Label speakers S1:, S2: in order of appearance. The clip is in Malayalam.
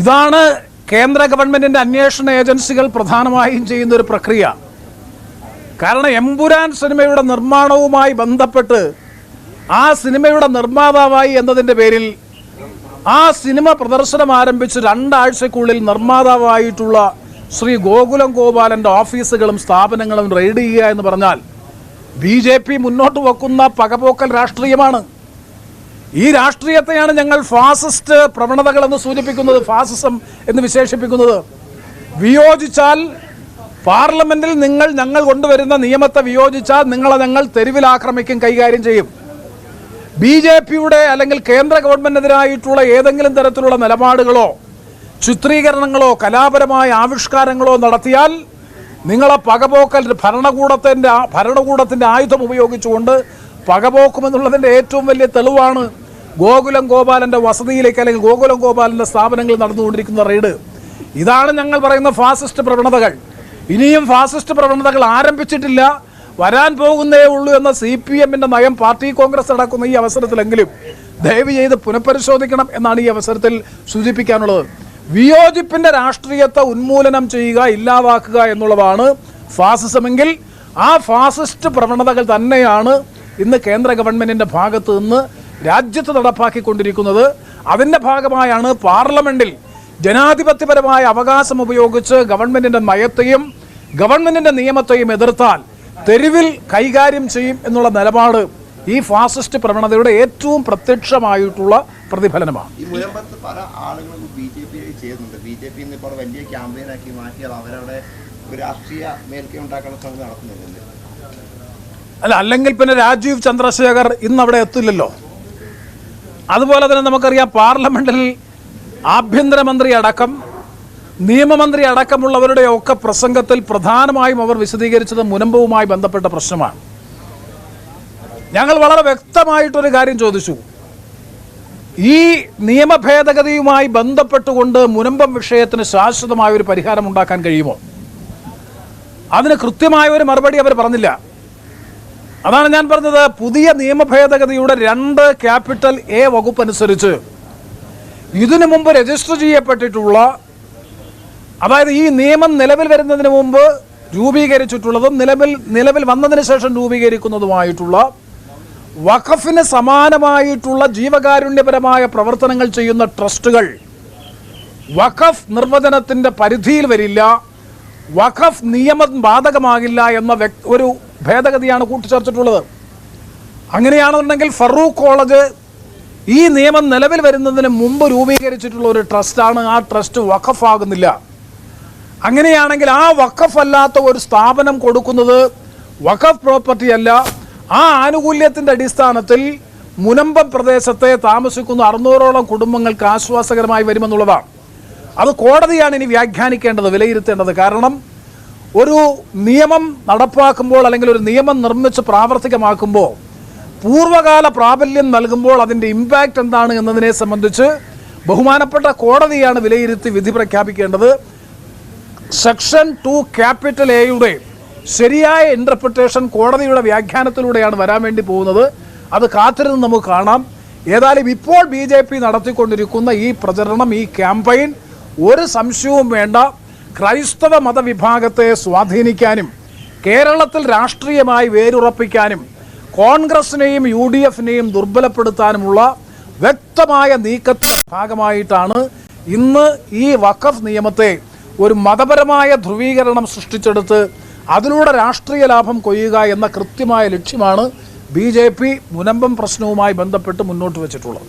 S1: ഇതാണ് കേന്ദ്ര ഗവൺമെന്റിന്റെ അന്വേഷണ ഏജൻസികൾ പ്രധാനമായും ചെയ്യുന്ന ഒരു പ്രക്രിയ. കാരണം എമ്പുരാൻ സിനിമയുടെ നിർമ്മാണവുമായി ബന്ധപ്പെട്ട് ആ സിനിമയുടെ നിർമ്മാതാവായി എന്നതിന്റെ പേരിൽ ആ സിനിമ പ്രദർശനം ആരംഭിച്ച് രണ്ടാഴ്ചക്കുള്ളിൽ നിർമ്മാതാവായിട്ടുള്ള ശ്രീ ഗോകുലം ഗോപാലന്റെ ഓഫീസുകളും സ്ഥാപനങ്ങളും റെയ്ഡ് ചെയ്യുക എന്ന് പറഞ്ഞാൽ ബി ജെ പി മുന്നോട്ട് വെക്കുന്ന പകപോക്കൽ രാഷ്ട്രീയമാണ്. ഈ രാഷ്ട്രീയത്തെയാണ് ഞങ്ങൾ ഫാസിസ്റ്റ് പ്രവണതകളെന്ന് സൂചിപ്പിക്കുന്നത് ഫാസിസം എന്ന് വിശേഷിപ്പിക്കുന്നത്. വിയോജിച്ചാൽ പാർലമെന്റിൽ നിങ്ങൾ ഞങ്ങൾ കൊണ്ടുവരുന്ന നിയമത്തെ വിയോജിച്ചാൽ നിങ്ങളെ ഞങ്ങൾ തെരുവിൽ ആക്രമിക്കും കൈകാര്യം ചെയ്യും. ബി ജെ പിയുടെ അല്ലെങ്കിൽ കേന്ദ്ര ഗവൺമെന്റിനെതിരായിട്ടുള്ള ഏതെങ്കിലും തരത്തിലുള്ള നിലപാടുകളോ ചിത്രീകരണങ്ങളോ കലാപരമായ ആവിഷ്കാരങ്ങളോ നടത്തിയാൽ നിങ്ങളെ പകപോക്കൽ ഭരണകൂടത്തിന്റെ ഭരണകൂടത്തിന്റെ ആയുധം ഉപയോഗിച്ചുകൊണ്ട് പകപോക്കുമെന്നുള്ളതിന്റെ ഏറ്റവും വലിയ തെളിവാണ് ഗോകുലം ഗോപാലന്റെ വസതിയിലേക്ക് അല്ലെങ്കിൽ ഗോകുലം ഗോപാലന്റെ സ്ഥാപനങ്ങളിൽ നടന്നുകൊണ്ടിരിക്കുന്ന റെയ്ഡ്. ഇതാണ് ഞങ്ങൾ പറയുന്ന ഫാസിസ്റ്റ് പ്രവണതകൾ. ഇനിയും ഫാസിസ്റ്റ് പ്രവണതകൾ ആരംഭിച്ചിട്ടില്ല. വരാൻ പോകുന്നേ ഉള്ളൂ എന്ന സി പി എമ്മിന്റെ നയം പാർട്ടി കോൺഗ്രസ് നടക്കുന്ന ഈ അവസരത്തിലെങ്കിലും ദയവ് ചെയ്ത് പുനഃപരിശോധിക്കണം എന്നാണ് ഈ അവസരത്തിൽ സൂചിപ്പിക്കാനുള്ളത്. വിയോജിപ്പിന്റെ രാഷ്ട്രീയത്തെ ഉന്മൂലനം ചെയ്യുക ഇല്ലാതാക്കുക എന്നുള്ളതാണ് ഫാസിസമെങ്കിൽ ആ ഫാസിസ്റ്റ് പ്രവണതകൾ തന്നെയാണ് ഇന്ന് കേന്ദ്ര ഗവൺമെന്റിന്റെ ഭാഗത്ത് നിന്ന് രാജ്യത്ത് നടപ്പാക്കിക്കൊണ്ടിരിക്കുന്നത് അതിന്റെ ഭാഗമായാണ് പാർലമെന്റിൽ ജനാധിപത്യപരമായ അവകാശം ഉപയോഗിച്ച് ഗവൺമെന്റിന്റെ നയത്തെയും ഗവൺമെന്റിന്റെ നിയമത്തെയും എതിർത്താൽ തെരുവിൽ കൈകാര്യം ചെയ്യും എന്നുള്ള നിലപാട് ഈ ഫാസിസ്റ്റ് പ്രവണതയുടെ ഏറ്റവും പ്രത്യക്ഷമായിട്ടുള്ള പ്രതിഫലനമാണ്.
S2: ഈ മുനമ്പത്ത് പല ആളുകളും ബി ജെ പി ചെയ്യുന്നുണ്ട് ബി ജെ പി ഇപ്പോൾ വലിയ ക്യാമ്പയിനാക്കി മാറ്റിയാൽ അവരവിടെ രാഷ്ട്രീയ മേൽക്കൈ ഉണ്ടാക്കാനുള്ള ശ്രമം നടത്തുന്നുണ്ട്.
S1: അല്ല അല്ലെങ്കിൽ പിന്നെ രാജീവ് ചന്ദ്രശേഖർ ഇന്ന് അവിടെ എത്തില്ലല്ലോ? അതുപോലെ തന്നെ നമുക്കറിയാം പാർലമെന്റിൽ ആഭ്യന്തരമന്ത്രി അടക്കം നിയമമന്ത്രി അടക്കമുള്ളവരുടെ ഒക്കെ പ്രസംഗത്തിൽ പ്രധാനമായും അവർ വിശദീകരിച്ചത് മുനമ്പവുമായി ബന്ധപ്പെട്ട പ്രശ്നമാണ്. ഞങ്ങൾ വളരെ വ്യക്തമായിട്ടൊരു കാര്യം ചോദിച്ചു. ഈ നിയമ ഭേദഗതിയുമായി ബന്ധപ്പെട്ടുകൊണ്ട് മുനമ്പം വിഷയത്തിന് ശാശ്വതമായ ഒരു പരിഹാരം ഉണ്ടാക്കാൻ കഴിയുമോ? അതിന് കൃത്യമായ ഒരു മറുപടി അവർ പറഞ്ഞില്ല. അതാണ് ഞാൻ പറഞ്ഞത്. പുതിയ നിയമ ഭേദഗതിയുടെ രണ്ട് ക്യാപിറ്റൽ എ വകുപ്പ് അനുസരിച്ച് ഇതിനു മുമ്പ് രജിസ്റ്റർ ചെയ്യപ്പെട്ടിട്ടുള്ള അതായത് ഈ നിയമം നിലവിൽ വരുന്നതിന് മുമ്പ് രൂപീകരിച്ചിട്ടുള്ളതും നിലവിൽ നിലവിൽ വന്നതിന് ശേഷം രൂപീകരിക്കുന്നതുമായിട്ടുള്ള വഖഫിന് സമാനമായിട്ടുള്ള ജീവകാരുണ്യപരമായ പ്രവർത്തനങ്ങൾ ചെയ്യുന്ന ട്രസ്റ്റുകൾ വഖഫ് നിർവചനത്തിന്റെ പരിധിയിൽ വരില്ല. വഖഫ് നിയമം ബാധകമാകില്ല എന്ന ഒരു ഭേദഗതിയാണ് കൂട്ടിച്ചേർത്തിട്ടുള്ളത്. അങ്ങനെയാണെന്നുണ്ടെങ്കിൽ ഫറൂഖ് കോളേജ് ഈ നിയമം നിലവിൽ വരുന്നതിന് മുമ്പ് രൂപീകരിച്ചിട്ടുള്ള ഒരു ട്രസ്റ്റാണ്. ആ ട്രസ്റ്റ് വഖഫാകുന്നില്ല. അങ്ങനെയാണെങ്കിൽ ആ വഖഫ് അല്ലാത്ത ഒരു സ്ഥാപനം കൊടുക്കുന്നത് വഖഫ് പ്രോപ്പർട്ടി അല്ല. ആ ആനുകൂല്യത്തിന്റെ അടിസ്ഥാനത്തിൽ മുനമ്പം പ്രദേശത്തെ താമസിക്കുന്ന അറുന്നൂറോളം കുടുംബങ്ങൾക്ക് ആശ്വാസകരമായി വരുമെന്നുള്ളതാണ്. അത് കോടതിയാണ് ഇനി വ്യാഖ്യാനിക്കേണ്ടത് വിലയിരുത്തേണ്ടത്. കാരണം ഒരു നിയമം നടപ്പാക്കുമ്പോൾ അല്ലെങ്കിൽ ഒരു നിയമം നിർമ്മിച്ച് പ്രാവർത്തികമാക്കുമ്പോൾ പൂർവകാല പ്രാബല്യം നൽകുമ്പോൾ അതിന്റെ ഇമ്പാക്റ്റ് എന്താണ് എന്നതിനെ സംബന്ധിച്ച് ബഹുമാനപ്പെട്ട കോടതിയാണ് വിലയിരുത്തി വിധി പ്രഖ്യാപിക്കേണ്ടത്. സെക്ഷൻ ടു ക്യാപിറ്റൽ എയുടെ ശരിയായ ഇന്റർപ്രിട്ടേഷൻ കോടതിയുടെ വ്യാഖ്യാനത്തിലൂടെയാണ് വരാൻ വേണ്ടി പോകുന്നത്. അത് കാത്തിരുന്ന് നമുക്ക് കാണാം. ഏതായാലും ഇപ്പോൾ ബി നടത്തിക്കൊണ്ടിരിക്കുന്ന ഈ പ്രചരണം ഈ ക്യാമ്പയിൻ ഒരു സംശയവും വേണ്ട. ക്രൈസ്തവ മതവിഭാഗത്തെ സ്വാധീനിക്കാനും കേരളത്തിൽ രാഷ്ട്രീയമായി വേരുറപ്പിക്കാനും കോൺഗ്രസിനെയും യു ഡി എഫിനെയും ദുർബലപ്പെടുത്താനുമുള്ള വ്യക്തമായ നീക്കത്തിന്റെ ഭാഗമായിട്ടാണ് ഇന്ന് ഈ വഖഫ് നിയമത്തെ ഒരു മതപരമായ ധ്രുവീകരണം സൃഷ്ടിച്ചെടുത്ത് അതിലൂടെ രാഷ്ട്രീയ ലാഭം കൊയ്യുക എന്ന കൃത്യമായ ലക്ഷ്യമാണ് ബി ജെ പി മുനമ്പം പ്രശ്നവുമായി ബന്ധപ്പെട്ട് മുന്നോട്ട് വെച്ചിട്ടുള്ളത്.